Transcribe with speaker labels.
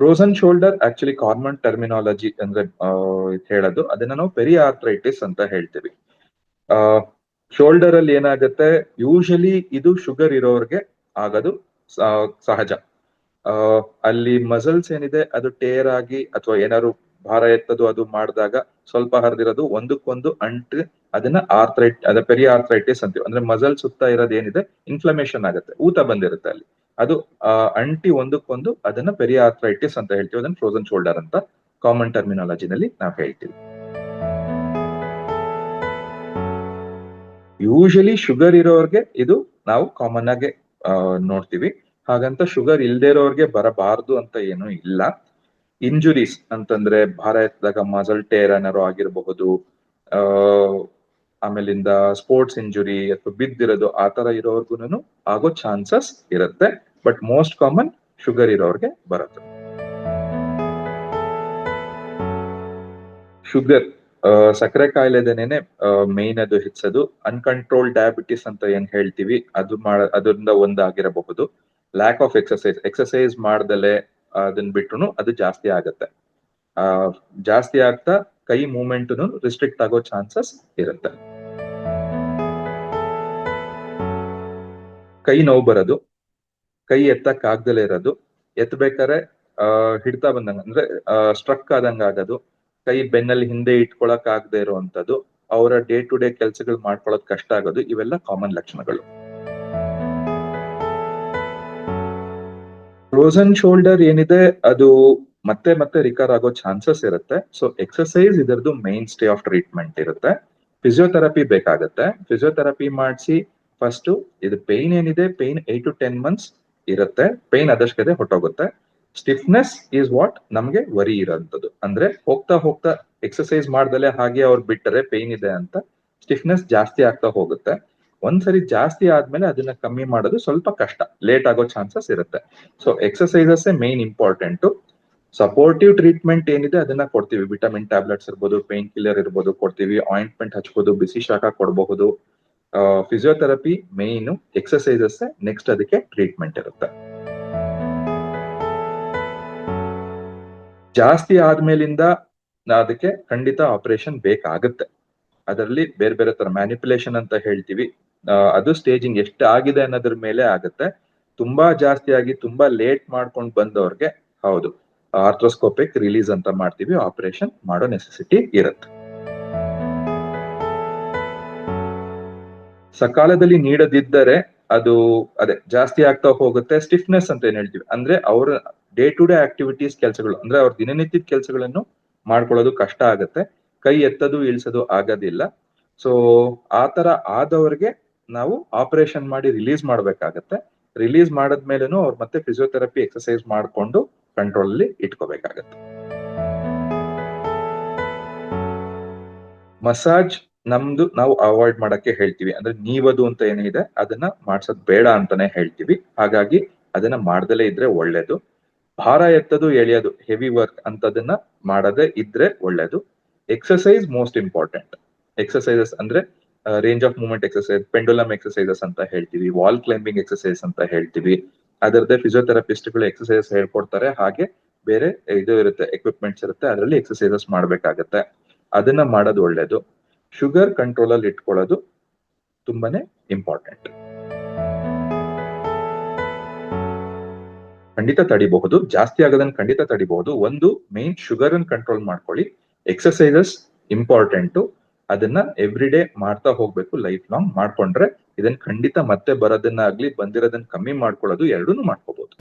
Speaker 1: Frozen shoulder actually common terminology ಅಂದ್ರೆ ಹೇಳೋದು. ಅದನ್ನ ನಾವು ಪೆರಿ ಆರ್ಥ್ರೈಟಿಸ್ ಅಂತ ಹೇಳ್ತೀವಿ. ಶೋಲ್ಡರ್ ಅಲ್ಲಿ ಏನಾಗುತ್ತೆ? ಯೂಶಲಿ ಇದು ಶುಗರ್ ಇರೋರ್ಗೆ ಆಗೋದು ಸಹಜ. ಅಲ್ಲಿ ಮಸಲ್ಸ್ ಏನಿದೆ, ಅದು ಟೇರ್ ಆಗಿ ಅಥವಾ ಏನಾದ್ರು ಭಾರ ಎತ್ತದು, ಅದು ಮಾಡಿದಾಗ ಸ್ವಲ್ಪ ಹರಿದಿರೋದು, ಒಂದಕ್ಕೊಂದು ಅಂಟ್ ಅದನ್ನ ಆರ್ಥ್ರೈಟ್ ಅದ ಪೆರಿ ಆರ್ಥ್ರೈಟಿಸ್ ಅಂತೀವಿ. ಅಂದ್ರೆ ಮಸಲ್ ಸುತ್ತ ಇರೋದು ಏನಿದೆ ಇನ್ಫ್ಲಮೇಷನ್ ಆಗುತ್ತೆ, ಊತ ಬಂದಿರುತ್ತೆ ಅಲ್ಲಿ. ಅದು ಅಂಟಿ ಒಂದಕ್ಕೊಂದು ಅದನ್ನ ಪೆರಿ ಆರ್ಥ್ರೈಟಿಸ್ ಅಂತ ಹೇಳ್ತೀವಿ. ಅದನ್ನ ಫ್ರೋಸನ್ ಶೋಲ್ಡರ್ ಅಂತ ಕಾಮನ್ ಟರ್ಮಿನಾಲಜಿನಲ್ಲಿ ನಾವು ಹೇಳ್ತೀವಿ. ಯೂಶಲಿ ಶುಗರ್ ಇರೋರ್ಗೆ ಇದು ನಾವು ಕಾಮನ್ ಆಗಿ ನೋಡ್ತೀವಿ. ಹಾಗಂತ ಶುಗರ್ ಇಲ್ದೇ ಇರೋರ್ಗೆ ಬರಬಾರ್ದು ಅಂತ ಏನು ಇಲ್ಲ. ಇಂಜುರೀಸ್ ಅಂತಂದ್ರೆ ಭಾರ ಎತ್ತದಾಗ ಮಸಲ್ ಟೇರ್ ಏನಾರು ಆಗಿರಬಹುದು ಆಮೇಲಿಂದ ಸ್ಪೋರ್ಟ್ಸ್ ಇಂಜುರಿ ಅಥವಾ ಬಿದ್ದಿರೋದು ಆ ತರ ಇರೋರ್ಗುನು ಆಗೋ ಚಾನ್ಸಸ್ ಇರುತ್ತೆ. ಬಟ್ ಮೋಸ್ಟ್ ಕಾಮನ್ ಶುಗರ್ ಇರೋರಿಗೆ ಬರುತ್ತೆ. ಶುಗರ್ ಸಕ್ಕರೆ ಕಾಯಿಲೆದೇನೆ ಮೇನ್ ಅದು ಹೆಚ್ಚೋದು. ಅನ್ಕಂಟ್ರೋಲ್ ಡಯಾಬಿಟಿಸ್ ಅಂತ ಏನ್ ಹೇಳ್ತೀವಿ, ಅದು ಮಾಡ ಅದರಿಂದ ಒಂದಾಗಿರಬಹುದು. ಲ್ಯಾಕ್ ಆಫ್ ಎಕ್ಸಸೈಸ್ ಎಕ್ಸಸೈಸ್ ಮಾಡ್ದಲೆ ಅದನ್ನ ಬಿಟ್ರು ಅದು ಜಾಸ್ತಿ ಆಗತ್ತೆ. ಆ, ಜಾಸ್ತಿ ಆಗ್ತಾ ಕೈ ಮೂವ್ಮೆಂಟ್ ರಿಸ್ಟ್ರಿಕ್ಟ್ ಆಗೋ ಚಾನ್ಸಸ್ ಇರುತ್ತೆ. ಕೈ ನೋವು ಬರೋದು. ಕೈ ಎತ್ತಕ್ ಆಗ್ದಲೇ ಇರೋದು. ಎತ್ತಬೇಕಾದ್ರೆ ಆ, ಹಿಡ್ತಾ ಬಂದಂಗ, ಅಂದ್ರೆ ಸ್ಟ್ರಕ್ ಆದಂಗ ಆಗೋದು. ಕೈ ಬೆನ್ನಲ್ಲಿ ಹಿಂದೆ ಇಟ್ಕೊಳಕ್ ಆಗದೆ ಇರುವಂತದ್ದು ಅವರ ಡೇ ಟು ಡೇ ಕೆಲಸಗಳು ಮಾಡ್ಕೊಳ್ಳೋದು ಕಷ್ಟ ಆಗೋದು. ಇವೆಲ್ಲ ಕಾಮನ್ ಲಕ್ಷಣಗಳು. ಫ್ರೋಸನ್ ಶೋಲ್ಡರ್ ಏನಿದೆ, ಅದು ಮತ್ತೆ ಮತ್ತೆ ರಿಕರ್ ಆಗೋ ಚಾನ್ಸಸ್ ಇರುತ್ತೆ. ಸೊ ಎಕ್ಸಸೈಸ್ ಇದರದ್ದು ಮೈನ್ ಸ್ಟೇ ಆಫ್ ಟ್ರೀಟ್ಮೆಂಟ್ ಇರುತ್ತೆ. ಫಿಸಿಯೋಥೆರಪಿ ಬೇಕಾಗುತ್ತೆ. ಫಿಸಿಯೋಥೆರಪಿ ಮಾಡಿಸಿ ಫಸ್ಟ್ ಇದು ಪೇನ್ ಏನಿದೆ pain eight to ten months ಇರುತ್ತೆ. ಪೇನ್ ಅದಷ್ಟೇ ಹೊಟ್ಟೋಗುತ್ತೆ ಸ್ಟಿಫ್ನೆಸ್ ಈಸ್ ವಾಟ್ ನಮ್ಗೆ ವರಿ ಇರೋಂಥದ್ದು. ಅಂದ್ರೆ ಹೋಗ್ತಾ ಹೋಗ್ತಾ ಎಕ್ಸಸೈಸ್ ಮಾಡ್ದಲೆ ಹಾಗೆ ಅವ್ರು ಬಿಟ್ಟರೆ ಪೇನ್ ಇದೆ ಅಂತ ಸ್ಟಿಫ್ನೆಸ್ ಜಾಸ್ತಿ ಆಗ್ತಾ ಹೋಗುತ್ತೆ. ಒಂದ್ಸರಿ ಜಾಸ್ತಿ ಆದ್ಮೇಲೆ ಅದನ್ನ ಕಮ್ಮಿ ಮಾಡೋದು ಸ್ವಲ್ಪ ಕಷ್ಟ. ಲೇಟ್ ಆಗೋ ಚಾನ್ಸಸ್ ಇರುತ್ತೆ. So exercises main important supportive treatment ಏನಿದೆ ಅದನ್ನ ಕೊಡ್ತೀವಿ. ವಿಟಮಿನ್ ಟ್ಯಾಬ್ಲೆಟ್ಸ್ ಇರ್ಬೋದು ಪೇನ್ ಕಿಲ್ಲರ್ ಇರ್ಬೋದು, ಕೊಡ್ತೀವಿ. ಆಯಿಂಟ್ಮೆಂಟ್ ಹಚ್ಬೋದು, ಬಿಸಿ ಶಾಖ ಕೊಡಬಹುದು. ಫಿಸಿಯೋಥೆರಪಿ ಮೇನ್ ಎಕ್ಸಸೈಸಸ್ ನೆಕ್ಸ್ಟ್ ಅದಕ್ಕೆ ಟ್ರೀಟ್ಮೆಂಟ್ ಇರುತ್ತೆ. ಜಾಸ್ತಿ ಆದ್ಮೇಲಿಂದ ಅದಕ್ಕೆ ಖಂಡಿತ ಆಪರೇಷನ್ ಬೇಕಾಗುತ್ತೆ. ಅದರಲ್ಲಿ ಬೇರೆ ಬೇರೆ ತರ ಮ್ಯಾನಿಪುಲೇಷನ್ ಅಂತ ಹೇಳ್ತೀವಿ. ಅದು ಸ್ಟೇಜಿಂಗ್ ಎಷ್ಟು ಆಗಿದೆ ಅನ್ನೋದ್ರ ಮೇಲೆ ಆಗುತ್ತೆ. ತುಂಬಾ ಜಾಸ್ತಿ ಆಗಿ ತುಂಬಾ ಲೇಟ್ ಮಾಡ್ಕೊಂಡು ಬಂದವ್ರಿಗೆ ಹೌದು ಆರ್ಥ್ರೋಸ್ಕೋಪಿಕ್ ರಿಲೀಸ್ ಅಂತ ಮಾಡ್ತೀವಿ ಆಪರೇಷನ್ ಮಾಡೋ ನೆಸೆಸಿಟಿ ಇರುತ್ತೆ. ಸಕಾಲದಲ್ಲಿ ನೀಡದಿದ್ದರೆ ಅದು ಅದೇ ಜಾಸ್ತಿ ಆಗ್ತಾ ಹೋಗುತ್ತೆ. ಸ್ಟಿಫ್ನೆಸ್ ಅಂತ ಏನ್ ಹೇಳ್ತೀವಿ? ಅಂದ್ರೆ ಅವರ ಡೇ ಟು ಡೇ ಆಕ್ಟಿವಿಟೀಸ್ ಕೆಲಸಗಳು, ಅಂದ್ರೆ ಅವ್ರ ದಿನನಿತ್ಯದ ಕೆಲಸಗಳನ್ನು ಮಾಡ್ಕೊಳ್ಳೋದು ಕಷ್ಟ ಆಗುತ್ತೆ. ಕೈ ಎತ್ತದು, ಇಳಿಸೋದು ಆಗೋದಿಲ್ಲ. ಸೊ ಆತರ ತರ ಆದವ್ರಿಗೆ ನಾವು ಆಪರೇಷನ್ ಮಾಡಿ ರಿಲೀಸ್ ಮಾಡ್ಬೇಕಾಗತ್ತೆ. ರಿಲೀಸ್ ಮಾಡಿದ್ಮೇಲೂ ಅವ್ರು ಮತ್ತೆ ಫಿಸಿಯೋಥೆರಪಿ ಎಕ್ಸಸೈಸ್ ಮಾಡ್ಕೊಂಡು ಕಂಟ್ರೋಲ್ ಅಲ್ಲಿ ಇಟ್ಕೋಬೇಕಾಗತ್ತೆ. ಮಸಾಜ್ ನಮ್ದು ನಾವು ಅವಾಯ್ಡ್ ಮಾಡಕ್ಕೆ ಹೇಳ್ತೀವಿ. ಅಂದ್ರೆ ನೀವದು ಅಂತ ಏನಿದೆ, ಅದನ್ನ ಮಾಡ್ಸೋದ್ ಬೇಡ ಅಂತಾನೆ ಹೇಳ್ತೀವಿ. ಹಾಗಾಗಿ ಅದನ್ನ ಮಾಡ್ದಲೇ ಇದ್ರೆ ಒಳ್ಳೇದು. ಭಾರ ಎತ್ತದು ಎಳೆಯೋದು ಹೆವಿ ವರ್ಕ್ ಅಂತದನ್ನ ಮಾಡದೇ ಇದ್ರೆ ಒಳ್ಳೇದು. ಎಕ್ಸಸೈಸ್ ಮೋಸ್ಟ್ ಇಂಪಾರ್ಟೆಂಟ್ ಎಕ್ಸಸೈಸಸ್ ಅಂದ್ರೆ range of movement exercise pendulum exercises ಅಂತ ಹೇಳ್ತೀವಿ ವಾಲ್ ಕ್ಲೈಂಬಿಂಗ್ ಎಕ್ಸಸೈಸ್ ಅಂತ ಹೇಳ್ತೀವಿ. ಅದರದ್ದೇ ಫಿಸಿಯೋಥೆರಪಿಸ್ಟ್ಗಳು ಎಕ್ಸಸೈಸ್ ಹೇಳ್ಕೊಡ್ತಾರೆ. ಹಾಗೆ ಬೇರೆ ಇದು ಇರುತ್ತೆ ಎಕ್ವಿಪ್ಮೆಂಟ್ಸ್ ಇರುತ್ತೆ. ಅದರಲ್ಲಿ ಎಕ್ಸಸೈಸಸ್ ಮಾಡ್ಬೇಕಾಗತ್ತೆ. ಅದನ್ನ ಮಾಡೋದು ಒಳ್ಳೇದು. ಶುಗರ್ ಕಂಟ್ರೋಲ್ ಅಲ್ಲಿ ಇಟ್ಕೊಳ್ಳೋದು ತುಂಬಾನೇ ಇಂಪಾರ್ಟೆಂಟ್. ಖಂಡಿತ ತಡಿಬಹುದು. ಜಾಸ್ತಿ ಆಗೋದನ್ನ ಖಂಡಿತ ತಡಿಬಹುದು. ಒಂದು ಮೇನ್ ಶುಗರ್ ಅನ್ನು ಕಂಟ್ರೋಲ್ ಮಾಡ್ಕೊಳ್ಳಿ. ಎಕ್ಸಸೈಸಸ್ ಇಂಪಾರ್ಟೆಂಟ್ ಅದನ್ನ ಎವ್ರಿ ಡೇ ಮಾಡ್ತಾ ಹೋಗ್ಬೇಕು ಲೈಫ್ ಲಾಂಗ್ ಮಾಡ್ಕೊಂಡ್ರೆ ಇದನ್ನ ಖಂಡಿತ ಮತ್ತೆ ಬರೋದನ್ನ ಆಗ್ಲಿ ಬಂದಿರೋದನ್ನ ಕಮ್ಮಿ ಮಾಡ್ಕೊಳ್ಳೋದು ಎರಡೂನು ಮಾಡ್ಕೋಬಹುದು.